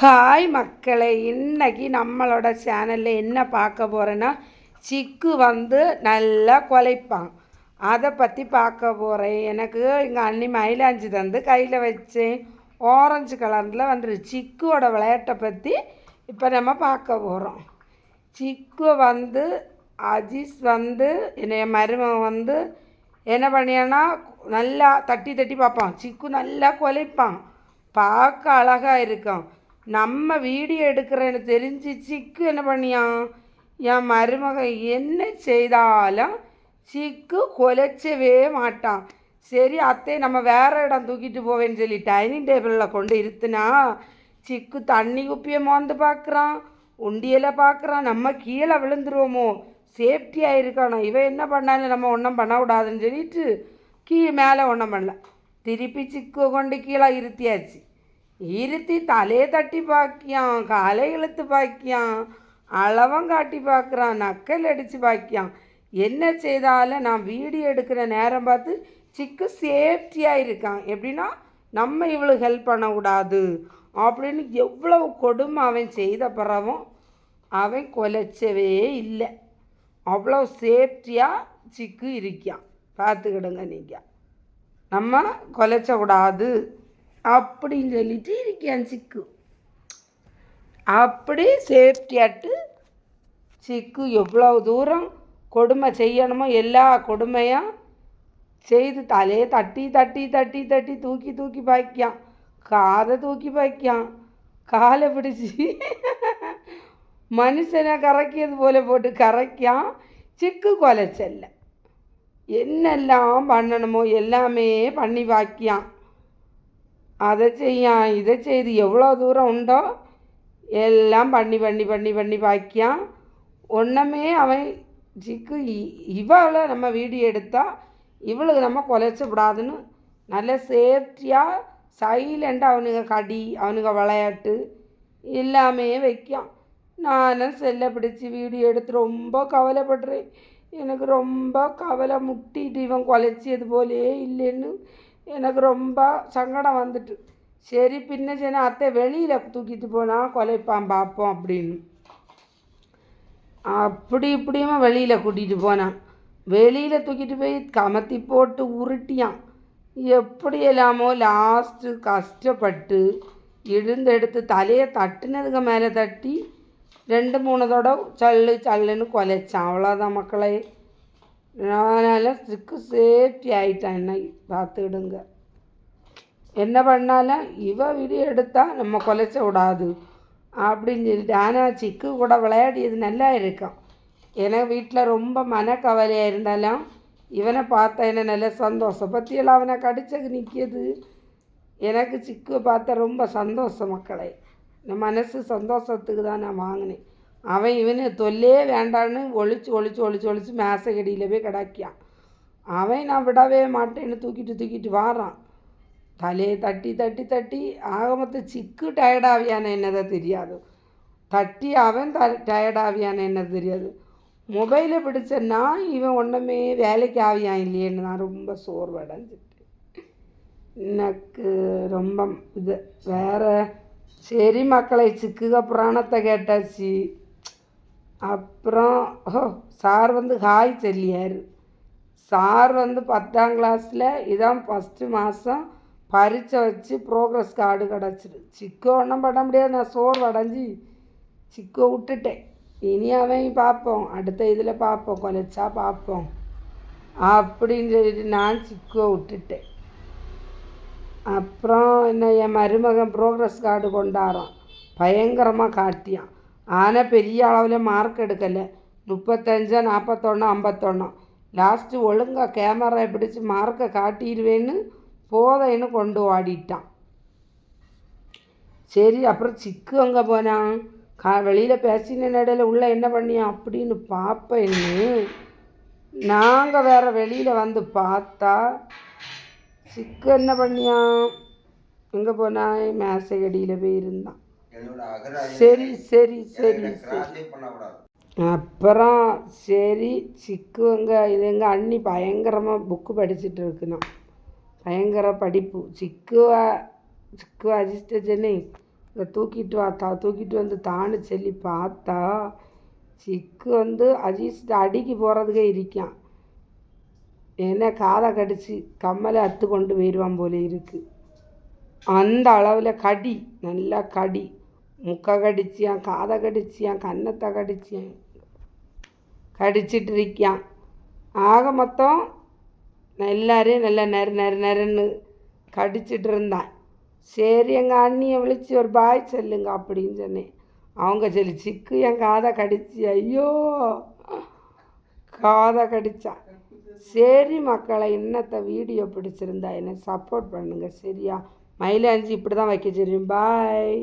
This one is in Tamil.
ஹாய் மக்களை இன்னைக்கு நம்மளோட சேனலில் என்ன பார்க்க போகிறேன்னா சிக்கு வந்து நல்லா குலைப்பான். அதை பற்றி பார்க்க போகிறேன் எனக்கு எங்கள் அண்ணி மயிலாஞ்சி தந்து கையில் வச்சேன். ஆரஞ்சு கலரில் வந்துரு சிக்குவோட விளையாட்டை பற்றி இப்போ நம்ம பார்க்க போகிறோம் சிக்கு வந்து அஜீஸ் வந்து என்னைய மருமகன் வந்து என்ன பண்ணியான்னா நல்லா தட்டி தட்டி பார்ப்பான். சிக்கு நல்லா குலைப்பான். பார்க்க அழகாக இருக்கும். நம்ம வீடியோ எடுக்கிறேன்னு தெரிஞ்சு சிக்கு என்ன பண்ணியான் என் மருமகன் என்ன செய்தாலும் சிக்கு கொலைச்சவே மாட்டான். சரி அத்தை நம்ம வேற இடம் தூக்கிட்டு போவேன்னு சொல்லி டைனிங் டேபிளில் கொண்டு இருத்துனா சிக்கு தண்ணி குப்பியை மோந்து பார்க்குறான் உண்டியலை பார்க்குறான் நம்ம கீழே விழுந்துருவோமோ? சேஃப்டியாக இருக்கணும். இவன் என்ன பண்ணாலும் நம்ம ஒன்றும் பண்ணக்கூடாதுன்னு சொல்லிட்டு கீ மேலே ஒன்றும் பண்ணல. திருப்பி சிக்கு கொண்டு கீழே இருத்தியாச்சு. இருத்தி தலையை தட்டி பாக்கியான் காலை இழுத்து பாக்கியான் அளவம் காட்டி பார்க்குறான் நக்கல் அடித்து பாக்கியான் என்ன செய்தாலும் நான் வீடியோ எடுக்கிற நேரம் பார்த்து சிக்கு சேஃப்டியாக இருக்கான் எப்படின்னா நம்ம இவ்வளோ ஹெல்ப் பண்ணக்கூடாது அப்படின்னு எவ்வளவு கொடுமை அவன் செய்த பிறவும் அவன் கொலைச்சவே இல்லை. அவ்வளோ சேஃப்டியாக சிக்கு இருக்கான் பார்த்துக்கிடுங்க நீங்கள் நம்ம கொலைச்சக்கூடாது அப்படின்னு சொல்லிட்டு இருக்கேன் சிக்கு. அப்படி சேஃப்டியாட்டு சிக்கு எவ்வளோ தூரம் கொடுமை செய்யணுமோ எல்லா கொடுமையும் செய்து தலையை தட்டி தட்டி தட்டி தட்டி தூக்கி தூக்கி பாய்க்கான் காதை தூக்கி பாய்க்கான் காலை பிடிச்சி மனுஷனை கரைக்கியது போல போட்டு கரைக்கான் சிக்கு கொலைச்சல்ல என்னெல்லாம் பண்ணணுமோ எல்லாமே பண்ணி பாக்கியான் அதை செய்யான் இதை செய்து எவ்வளோ தூரம் உண்டோ எல்லாம் பண்ணி பண்ணி பண்ணி பண்ணி பாக்கியான் ஒன்றுமே அவன் ஜிக்கு இவளை நம்ம வீடியோ எடுத்தால் இவளுக்கு நம்ம குலைச்சக்கூடாதுன்னு நல்ல சேஃப்டியாக சைலண்டாக அவனுங்க கடி அவனுங்க விளையாட்டு எல்லாமே வைக்கான் நானும் செல்லை பிடிச்சி வீடியோ எடுத்து ரொம்ப கவலைப்படுறேன். எனக்கு ரொம்ப கவலை முட்டிட்டு இவன் குலைச்சியது போலே இல்லைன்னு எனக்கு ரொம்ப சங்கடம் வந்துட்டு. சரி பின்ன சரி அத்தை வெளியில் தூக்கிட்டு போனால் கொலைப்பான் பார்ப்போம் அப்படின்னு. அப்படி இப்படியுமா வெளியில் கூட்டிகிட்டு போனான் வெளியில் தூக்கிட்டு போய் கமத்தி போட்டு உருட்டியான். எப்படி எல்லாமோ லாஸ்ட்டு கஷ்டப்பட்டு இழுந்தெடுத்து தலையை தட்டுனதுக்கு மேலே தட்டி ரெண்டு மூணு தடவை சல்லு சல்லுன்னு கொலைச்சான். அவ்வளோதான் மக்களே. அதனால் சிக்கு சேஃப்டி ஆகிட்டான் என்ன? பார்த்துக்கிடுங்க. என்ன பண்ணாலும் இவ வீடியோ எடுத்தால் நம்ம கொலைச்ச விடாது அப்படின்னு சொல்லிட்டு ஆனால் சிக்கு கூட விளையாடியது நல்லா இருக்கும். எனக்கு வீட்டில் ரொம்ப மனக்கவலையாக இருந்தாலும் இவனை பார்த்தா என்ன நல்ல சந்தோஷம். பற்றியெல்லாம் அவனை கடிச்சது நிற்கிது எனக்கு சிக்குவை பார்த்தா ரொம்ப சந்தோஷம் மக்களை. இந்த மனசு சந்தோஷத்துக்கு தான் நான் வாங்கினேன். அவன் இவனு தொல்லே வேண்டான்னு ஒழிச்சு ஒழிச்சு ஒழிச்சு ஒழிச்சு மேசகடியில் போய் கிடக்கியான். அவன் நான் விடவே மாட்டேன்னு தூக்கிட்டு தூக்கிட்டு வாரான். தலையை தட்டி தட்டி தட்டி ஆக மொத்தம் சிக்கு டயர்டாவியான என்னதை தெரியாது. தட்டி அவன் த டயர்டாவியான என்னது தெரியாது. மொபைலை பிடிச்ச நான் இவன் ஒன்றுமே வேலைக்கு ஆவியான் இல்லையேன்னு நான் ரொம்ப சோர்வடைஞ்சிட்டு எனக்கு ரொம்ப இது. வேறு சரி மக்களை சிக்குக புராணத்தை கேட்டாச்சு. அப்புறம் ஓ சார் வந்து ஹாய் சொல்லியார். சார் வந்து பத்தாம் கிளாஸில் இதான் ஃபஸ்ட்டு மாதம் பரீட்சை வச்சு ப்ரோக்ரஸ் கார்டு கிடச்சிரு. சிக்கோ ஒன்றும் பண்ண முடியாது நான் சோறு அடைஞ்சி சிக்கோ விட்டுட்டேன். இனி அவன் பார்ப்போம் அடுத்த இதில் பார்ப்போம் கொலைச்சா பார்ப்போம். அப்படின்னு சொல்லிட்டு நான் சிக்கோ விட்டுட்டேன். அப்புறம் என்ன என் மருமகன் ப்ரோக்ரஸ் கார்டு கொண்டாடுறான். பயங்கரமாக காட்டியான். ஆனால் பெரிய அளவில் மார்க் எடுக்கலை முப்பத்தஞ்சா நாற்பத்தொன்று ஐம்பத்தொன்று லாஸ்ட்டு ஒழுங்காக கேமரா பிடிச்சி மார்க்கை காட்டிடுவேன்னு போதைன்னு கொண்டு ஓடிட்டான் சரி அப்புறம் சிக்கு அங்கே போனான் கா வெளியில் பேசின இடையில உள்ளே என்ன பண்ணியான் அப்படின்னு பார்ப்பேன்னு நாங்கள் வேறு வெளியில் வந்து பார்த்தா சிக்கு என்ன பண்ணியான் எங்கே போனான் மேசையடியில் போய் இருந்தான் சரி சரி சரி சரி. அப்புறம் சரி சிக்கு எங்கள் இது எங்கள் அண்ணி பயங்கரமாக புக்கு படிச்சுட்டு இருக்குண்ணா பயங்கர படிப்பு. சிக்குவா சிக்கு அஜிஸ்ட சென்னை இதை தூக்கிட்டு வாத்தா தூக்கிட்டு வந்து தான்னு சொல்லி பார்த்தா சிக்கு வந்து அஜீஸ்ட்டு அடிக்கு போகிறதுக்கே இருக்கான். என்ன காதை கடிச்சு கம்மலை அத்து கொண்டு போயிடுவான் போல இருக்கு. அந்த அளவில் கடி நல்லா கடி. முக்கை கடிச்சியான் காதை கடிச்சியான் கன்னத்தை கடிச்சியான் கடிச்சிட்டு இருக்கியான் ஆக மொத்தம் எல்லாரையும் நல்லா நெரு நெரு நெருன்னு கடிச்சிட்டு இருந்தான் சரி எங்கள் அண்ணியை விழிச்சு ஒரு பாய் சொல்லுங்க அப்படின்னு சொன்னேன். அவங்க சொல்லி சிக்கு என் காதை கடிச்சு. ஐயோ காதை கடித்தான் சரி மக்களை இன்னத்தை வீடியோ பிடிச்சிருந்தா என்ன சப்போர்ட் பண்ணுங்கள் சரியா? மயிலாஞ்சி இப்படி தான் வைக்க தெரியும் பாய்